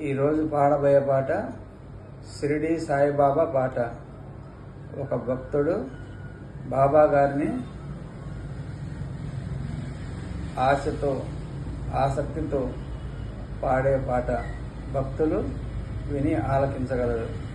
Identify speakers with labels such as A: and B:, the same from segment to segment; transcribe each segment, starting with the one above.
A: ఈరోజు పాడబోయే పాట షిరిడి సాయిబాబా పాట. ఒక భక్తుడు బాబా గారిని ఆశతో ఆసక్తితో పాడే పాట. భక్తులు విని ఆలకించగలరు.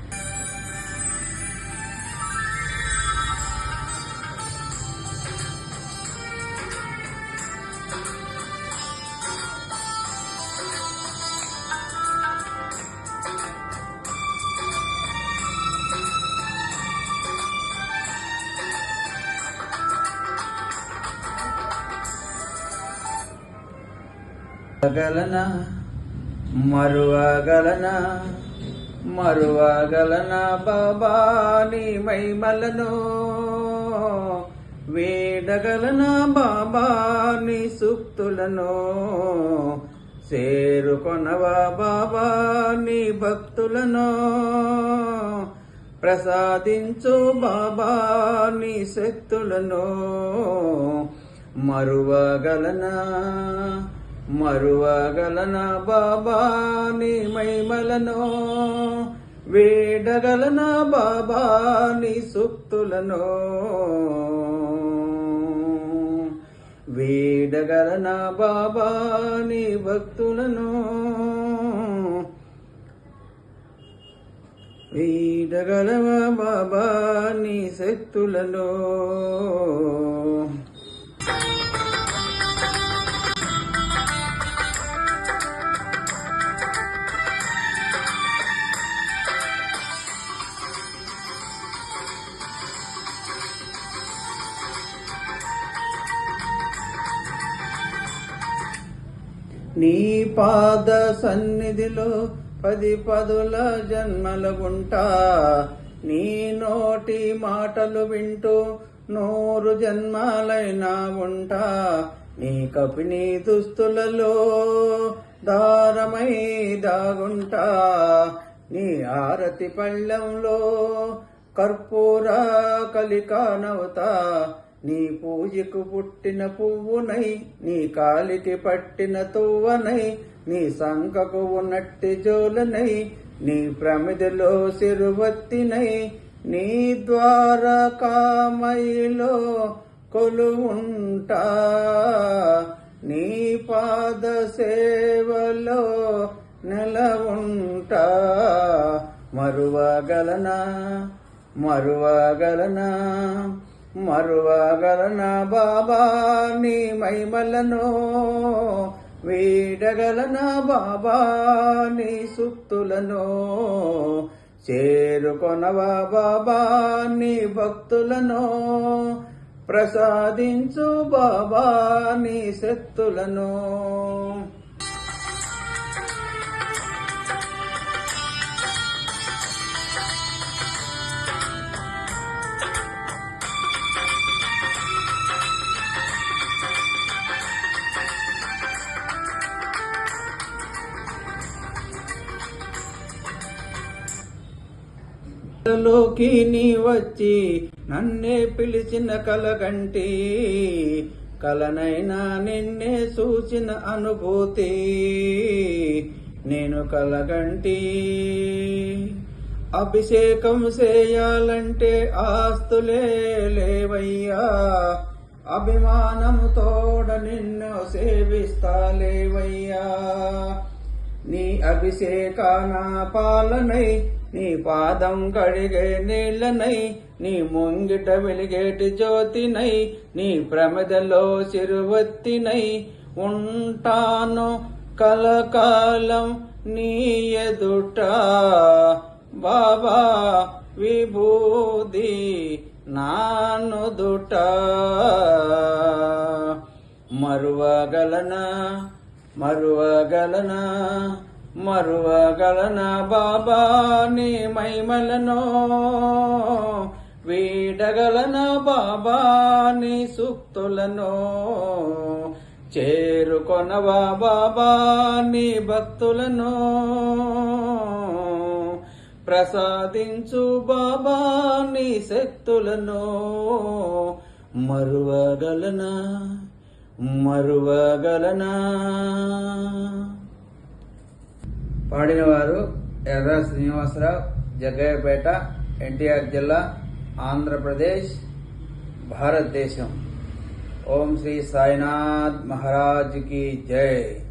A: గలన మరువగలన? మరువగలన బాబా నీ మైమలను వేడగలన బాబా నీ సూక్తులను? చేరుకొనవా బాబా నీ భక్తులను? ప్రసాదించు బాబా నీ శక్తులను. మరువగలనా? మరువగలన బాబా నీ మైమలను వేడగలన బాబా నీ సుక్తులను? వేడగలన బాబా నీ భక్తులను? వీడగలవ బాబా నీ శక్తులలో నీ పాద సన్నిధిలో పది పదుల జన్మల నీ నోటి మాటలు వింటూ నూరు జన్మాలైనా ఉంటా. నీ కపిని దుస్తులలో దారమై దాగుంటా. నీ ఆరతి పళ్ళెంలో కర్పూర కలికానవుతా. నీ పూజకు పుట్టిన పువ్వునై నీ కాలికి పట్టిన తువ్వనై నీ సంకకు ఉన్నట్టి జోలనై నీ ప్రమిదిలో సిరువత్తినై నీ ద్వారకామయిలో కొలువుంటా. నీ పాద సేవలో నెలవుంటా. మరువగలనా? మరువగలనా? మరువగలన బాబా నీ మైమలను వీడగలన బాబా నీ సుక్తులను చేరుకొనవా బాబా నీ భక్తులను ప్రసాదించు బాబా నీ శక్తులను. లోకి నీ వచ్చి నన్నే పిలిచిన కలగంటి కలనైనా నిన్నే సూచిన అనుభూతి నేను కలగంటి. అభిషేకం చేయాలంటే ఆస్తులే లేవయ్యా అభిమానము తోడ నిన్ను సేవిస్తా లేవయ్యా. నీ అభిషేకాన పాలనై నీ పాదం కడిగే నీళ్ళనై నీ ముంగిట వెలిగేటి జ్యోతినై నీ ప్రమిదలో చిరువత్తినై ఉంటాను కలకాలం నీ ఎదుట. బాబా విభూది నానుదుట. మరువగలనా మరువగలనా మరువగలన బాబా నీ మైమలను వీడగలన బాబా నీ సూక్తులను చేరుకొనవా బాబా నీ భక్తులను ప్రసాదించు బాబా నీ శక్తులను మరువగలనా మరువగలనా. పాడినవారు ఎర్ర శ్రీనివాసరావు జగ్గయ్యపేట ఎన్టీఆర్ జిల్లా ఆంధ్రప్రదేశ్ భారతదేశం. ఓం శ్రీ సాయినాథ్ మహారాజ్కి జై.